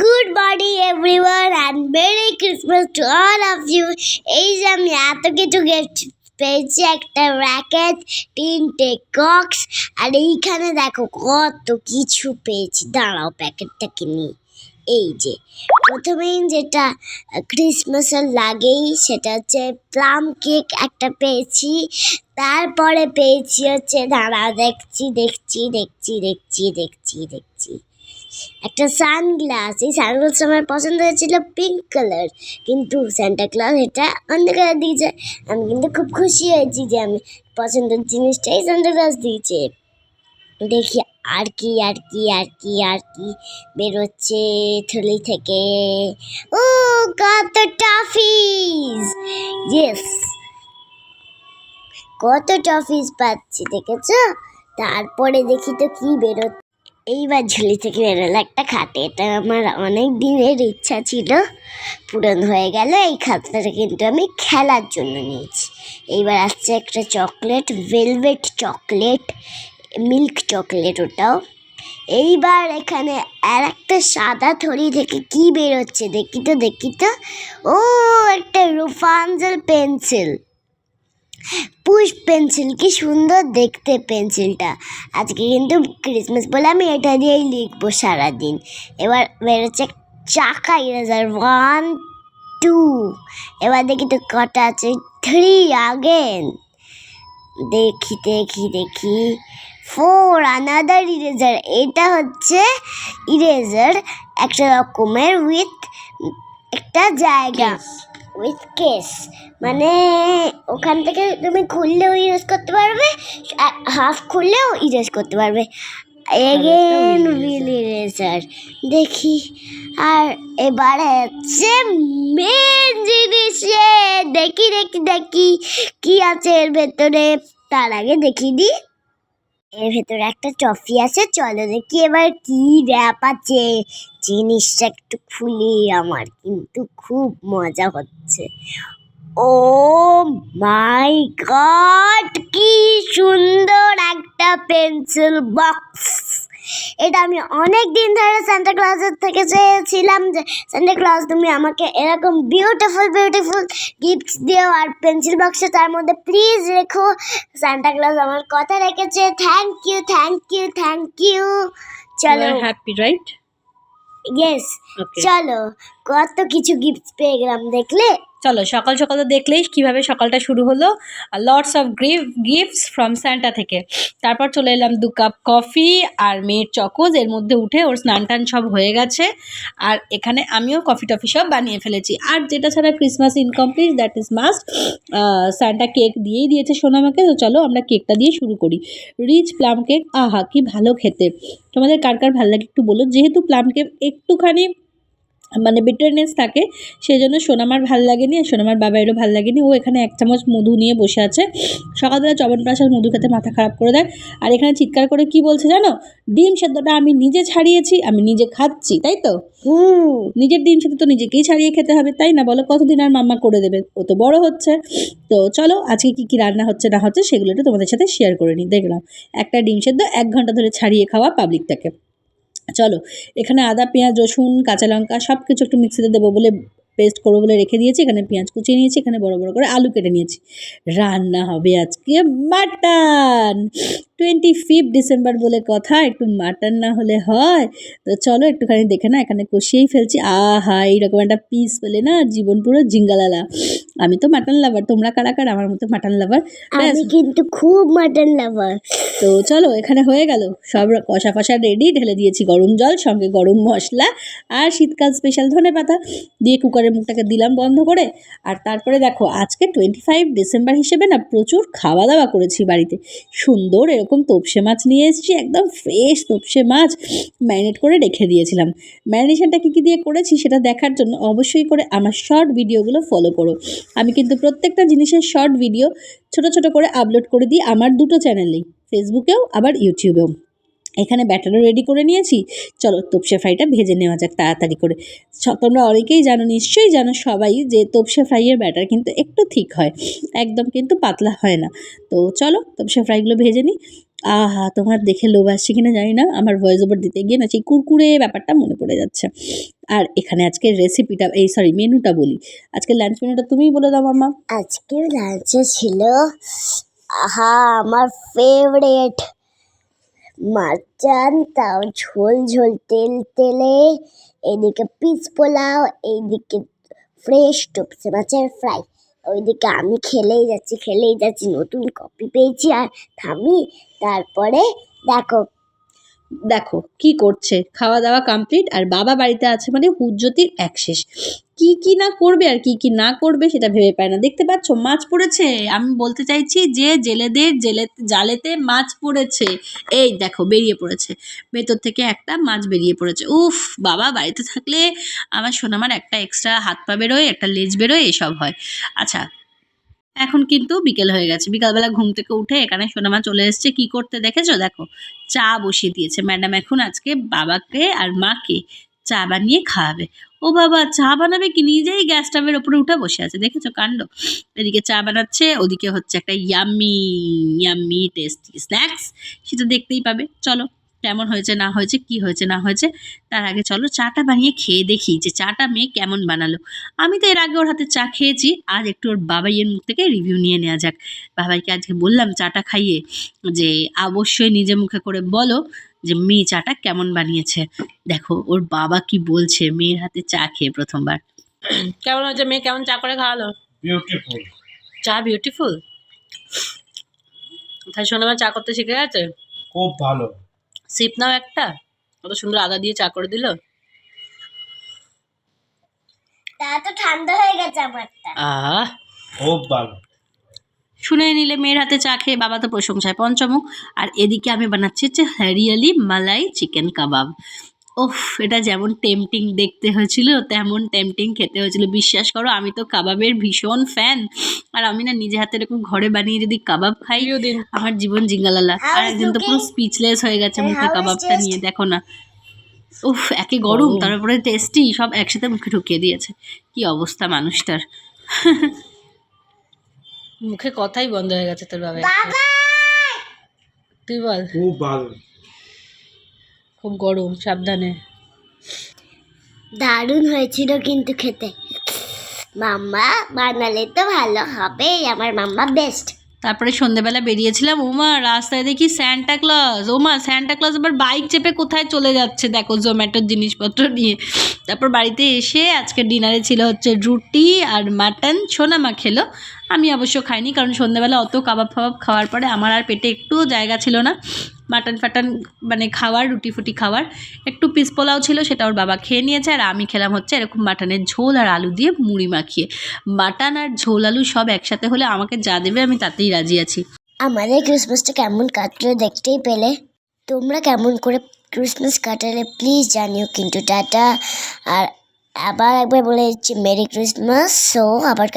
Good morning everyone and merry Christmas to all of you এই যে আমি এত কিছু গিফট পেয়েছি, একটা র্যাকেট তিনটে কক্স আর এইখানে দেখো কত কিছু পেয়েছি। দাঁড়াও প্যাকেটটাকে নিই এই যে, প্রথমেই যেটা ক্রিসমাসের লাগেই, সেটা হচ্ছে প্লাম কেক একটা পেয়েছি। তারপরে পেয়েছি হচ্ছে, দাঁড়াও, দেখছি দেখছি দেখছি দেখছি দেখছি দেখছি। একটা সানগ্লাস এই সানগ্লাস আমার পছন্দ হয়েছিল পিঙ্ক কালার কিন্তু স্যান্টা ক্লজ এটা অন্য কালার দিয়েছে আমি কিন্তু খুব খুশি হয়েছি যে আমি পছন্দের জিনিসটাই স্যান্টা ক্লজ দিয়েছে। দেখি আর কি আর কি আর কি আর কি বেরোচ্ছে থলি থেকে। ও, কত টফিস! ইয়েস কত টফিস পাচ্ছি, দেখেছ? তারপরে দেখি তো কি বেরোচ্ছে। এইবার ঝুলি থেকে বেরোলো একটা খাটে এটা আমার অনেক দিনের ইচ্ছা ছিল, পূরণ হয়ে গেল। এই খাটটা কিন্তু আমি খেলার জন্য নিয়েছি। এইবার আসছে একটা chocolate, velvet chocolate, milk chocolate ওটাও। এইবার এখানে আর একটা সাদা থলি থেকে কি বেরোচ্ছে দেখি তো দেখি তো। ও, একটা রুফানজেল পেন্সিল। পুশ পেন্সিল কি সুন্দর দেখতে পেন্সিলটা আজকে কিন্তু ক্রিসমাস বলে আমি এটা দিয়েই লিখব সারাদিন এবার বেরোচ্ছে চাকা ইরেজার ওয়ান টু এবার দেখি তো কটা আছে থ্রি আগেন দেখি দেখি দেখি ফোর আনাদার ইরেজার এটা হচ্ছে ইরেজার একটা রকমের উইথ একটা জায়গা উইথ কেস মানে ওখান থেকে তুমি খুললেও ইরেজ করতে পারবে হাফ খুললেও ইরেজ করতে পারবে। এগেন উইল ইরেজার দেখি। আর এবারে হচ্ছে মেন জিনিস দেখি দেখি দেখি কি আছে এর ভেতরে। তার আগে দেখি দি এর ভেতরে একটা ট্রফি আছে, চলো দেখি এবার কি র্যাপ আছে। জিনিসটা একটু খুলি, আমার কিন্তু খুব মজা হচ্ছে। ও মাই গড, কি সুন্দর একটা পেন্সিল বক্স। এটা আমি অনেক দিন ধরে সান্টা ক্লজের থেকে চেয়েছিলাম যে সান্টা ক্লজ তুমি আমাকে এরকম বিউটিফুল বিউটিফুল গিফট দিও আর পেন্সিল বক্সে তার মধ্যে প্লিজ রেখো। সান্টা ক্লজ আমার কথা রেখেছে। Thank you thank you thank you চলো। হ্যাপি রাইট ইয়েস চলো। কত কিছু গিফট পেয়ে গেলাম দেখলে? চলো, সকাল সকাল তো দেখলেই কীভাবে সকালটা শুরু হলো। Lots of grief gifts from Santa থেকে। তারপর চলে এলাম দু কাপ কফি আর মেয়ের চকোজ এর মধ্যে উঠে ওর স্নান টান সব হয়ে গেছে। আর এখানে আমিও কফি টফি সব বানিয়ে ফেলেছি। আর যেটা ছাড়া Christmas incomplete that is must Santa cake দিয়েই দিয়েছে সোনামাকে তো চলো, আমরা কেকটা দিয়ে শুরু করি। রিচ প্লাম কেক আহা, কি ভালো খেতে। তোমাদের কার কার ভালো লাগে একটু বলো। যেহেতু প্লাম কেক একটুখানি মানে বিটারনেস থাকে সেই জন্য সোনামার ভালো লাগেনি আর সোনামার বাবাইরও ভালো লাগেনি। ও এখানে এক চামচ মধু নিয়ে বসে আছে। সকালবেলা চবনপ্রাশ আর মধু খেতে মাথা খারাপ করে দেয়। আর এখানে চিৎকার করে কি বলছে জানো? ডিম সেদ্ধটা আমি নিজে ছাড়িয়েছি আমি নিজে খাচ্ছি তাই তো? নিজের ডিম সেদ্ধ তো নিজেকেই ছাড়িয়ে খেতে হবে তাই না? বলো কতদিন আর মাম্মা করে দেবে? ও তো বড় হচ্ছে। তো চলো আজকে কি কি রান্না হচ্ছে না হচ্ছে সেগুলো একটু তোমাদের সাথে শেয়ার করে নিই। দেখলাম একটা ডিম সেদ্ধ এক ঘণ্টা ধরে ছাড়িয়ে খাওয়া পাবলিকটাকে চলো, এখানে আদা, পেঁয়াজ, রসুন, কাঁচা লঙ্কা সব কিছু একটু মিক্সিতে দেবো বলে পেস্ট করব বলে রেখে দিয়েছি। এখানে পেঁয়াজ কুচিয়ে নিয়েছি, এখানে বড় বড় করে আলু কেটে নিয়েছি। রান্না হবে আজকে মাটন টোয়েন্টি ফিফথ ডিসেম্বর বলে কথা, একটু মাটন না হলে হয়। তো চলো একটুখানি দেখে না এখানে কষিয়েই ফেলছি। আহা, এইরকম একটা পিস পেলে না, জীবন পুরো জিঙ্গালালা আমি তো মাটন লাভার তোমরা কারা কারা? আমার মতো মাটন লাভার আমি কিন্তু খুব মাটন লাভার তো চলো এখানে হয়ে গেল। সব কষা ফষা রেডি ঢেলে দিয়েছি গরম জল সঙ্গে গরম মশলা আর শীতকাল স্পেশাল ধনে পাতা। দিয়ে কুকারের মুখটাকে দিলাম বন্ধ করে। আর তারপরে দেখো আজকে টোয়েন্টি ফাইভ ডিসেম্বর হিসেবে না প্রচুর খাওয়া দাওয়া করেছি বাড়িতে। সুন্দর এরকম তোপসে মাছ নিয়ে এসেছি একদম ফ্রেশ তোপসে মাছ। ম্যারিনেট করে রেখে দিয়েছিলাম। ম্যারিনেশনটা কী কী দিয়ে করেছি সেটা দেখার জন্য অবশ্যই করে আমার শর্ট ভিডিওগুলো ফলো করো। আমি কিন্তু প্রত্যেকটা জিনিসের শর্ট ভিডিও ছোট ছোট করে আপলোড করে দিই আমার দুটো চ্যানেলেই ফেসবুকেও আবার ইউটিউবেও এখানে ব্যাটারও রেডি করে নিয়েছি। চলো তোপসে ফ্রাইটা ভেজে নেওয়া যাক তাড়াতাড়ি করে। তোমরা অনেকেই জানো, নিশ্চয়ই জানো সবাই, যে তোপসে ফ্রাইয়ের ব্যাটার কিন্তু একটু ঠিক হয়। একদম কিন্তু পাতলা হয় না। তো চলো তোপসে ফ্রাইগুলো ভেজে নিই। আহা, তোমার দেখে লোভ আসছে কিনা জানি না। আমার ভয়েস ওভার দিতে গিয়ে না সেই কুরকুরে ব্যাপারটা মনে পড়ে যাচ্ছে। আর এখানে আজকে রেসিপিটা এই সরি মেনুটা বলি। আজকে লাঞ্চ মেনুটা তুমিই বলে দাও, মাম্মা। আজকে লাঞ্চে ছিল, আহা, আমার ফেভারিট মাচান তাও ঝোল ঝোল তেল তেলে, এদিকে পিস পোলাও এইদিকে ফ্রেশ টুপসে মাছের ফ্রাই ওইদিকে আমি খেলেই যাচ্ছি খেলেই যাচ্ছি। নতুন কপি পেয়েছি আর থামি। তারপরে দেখো দেখো, কি করছে? খাওয়া দাওয়া কমপ্লিট আর বাবা বাড়িতে আছে মানে হুজ্জতির এক শেষ। কি কি না করবে আর কি কি না করবে সেটা ভেবে পায় না। দেখতে পাচ্ছ, মাছ পড়েছে। আমি বলতে চাইছি যে জেলেদের জেলে, জালেতে মাছ পড়েছে। এই দেখো, বেরিয়ে পড়েছে। ভেতর থেকে একটা মাছ বেরিয়ে পড়েছে। উফ, বাবা বাড়িতে থাকলে আমার সোনামার একটা এক্সট্রা হাত পা বেরোয়, একটা লেজ বেরোয়, এসব হয়। আচ্ছা এখন কিন্তু বিকেল হয়ে গেছে। বিকালবেলা ঘুম থেকে উঠে এখানে সোনামা চলে এসেছে। কি করতে দেখেছ? দেখো, চা বসিয়ে দিয়েছে। ম্যাডাম এখন আজকে বাবাকে আর মাকে চা বানিয়ে খাওয়াবে। ও বাবা, চা বানাবে কি? নিজেই গ্যাস স্টাভের ওপরে উঠে বসে আছে। দেখেছ কাণ্ড? এদিকে চা বানাচ্ছে, ওদিকে হচ্ছে একটা ইয়াম্মি ইয়াম্মি টেস্টি স্ন্যাক্স সেটা দেখতেই পাবে। চলো। কেমন হয়েছে না হয়েছে কি হয়েছে না হয়েছে তার আগে চলো চাটা বানিয়ে খেয়ে দেখি যে চাটা মেয়ে কেমন বানালো। আমি তো এর আগে ওর হাতে চা খেয়েছি আজ একটু ওর বাবাইয়ের মুখ থেকে রিভিউ নিয়ে নেওয়া যাক। বাবাইকে আজকে বললাম চাটা খাইয়ে যে অবশ্যই নিজে মুখে করে বলো যে মেয়ে চাটা কেমন বানিয়েছে। দেখো ওর বাবা কি বলছে মেয়ের হাতে চা খেয়ে প্রথমবার। কেমন হয়েছে মেয়ে? কেমন চা করে খাওয়ালো? বিউটিফুল চা বিউটিফুল তাই সোনামা চা করতে শিখে গেছে? খুব ভালো। সিপ নাও একটা। কত সুন্দর আদা দিয়ে চা করে দিল। তা তো ঠান্ডা হয়ে গেছে আমারটা। আহ! ভালো। শুনে নিলে মেয়ের হাতে চা খেয়ে বাবা তো প্রশংসায় পঞ্চমুখ। আর এদিকে আমি বানাচ্ছি হচ্ছে হ্যারিয়ালি মালাই চিকেন কাবাব। ওফ এটা যেমন টেম্পটিং দেখতে হয়েছিল তেমন টেম্পটিং খেতে হয়েছিল। বিশ্বাস করো আমি তো কাবাবের ভীষণ ফ্যান আর আমি না নিজে হাতে এরকম ঘরে বানিয়ে যদি কাবাব খাই আমার জীবন জিঙ্গালালা। আর একদিন তো পুরো স্পিচলেস হয়ে গেছে মুখে কাবাবটা নিয়ে দেখো না। উফ একে গরম তারপরে টেস্টি সব একসাথে মুখে ঢুকিয়ে দিয়েছে। কি অবস্থা মানুষটার। মুখে কথাই বন্ধ হয়ে গেছে তোর বাবা। বাবা তুই বল। খুব ভালো। খুব গরম সাবধানে। দারুণ হয়েছিল কিন্তু খেতে। মাম্মা বানালে তো ভালো হবে আমার মাম্মা বেস্ট তারপরে সন্ধেবেলা বেরিয়েছিলাম ওমা রাস্তায় দেখি স্যান্টা ক্লজ ওমা স্যান্টা ক্লজ আবার বাইক চেপে কোথায় চলে যাচ্ছে? দেখো জোম্যাটোর জিনিসপত্র নিয়ে। তারপর বাড়িতে এসে আজকে ডিনারে ছিল হচ্ছে রুটি আর মাটন সোনামা খেলো। আমি অবশ্য খাইনি, কারণ সন্ধ্যাবেলা অত কাবাব ফাবাব খাওয়ার পরে আমার আর পেটে একটুও জায়গা ছিল না। মাটন ফাটন মানে খাওয়ার, রুটি ফুটি খাওয়ার। একটু পিস পোলাও ছিল, সেটা ওর বাবা খেয়ে নিয়েছে, আর আমি খেলাম হচ্ছে এরকম মাটনের ঝোল আর আলু দিয়ে মুড়ি মাখিয়ে। মাটন আর ঝোল আলু সব একসাথে হলে আমাকে যা দেবে আমি তাতেই রাজি আছি। আমাদের ক্রিসমাসটা কেমন কাটলো দেখতেই পেলে। তোমরা কেমন করে ক্রিসমাস কাটালে প্লিজ জানিও কিন্তু, টাটা। আর আবার একবার বলে দিচ্ছি, মেরি ক্রিসমাস, সো আবার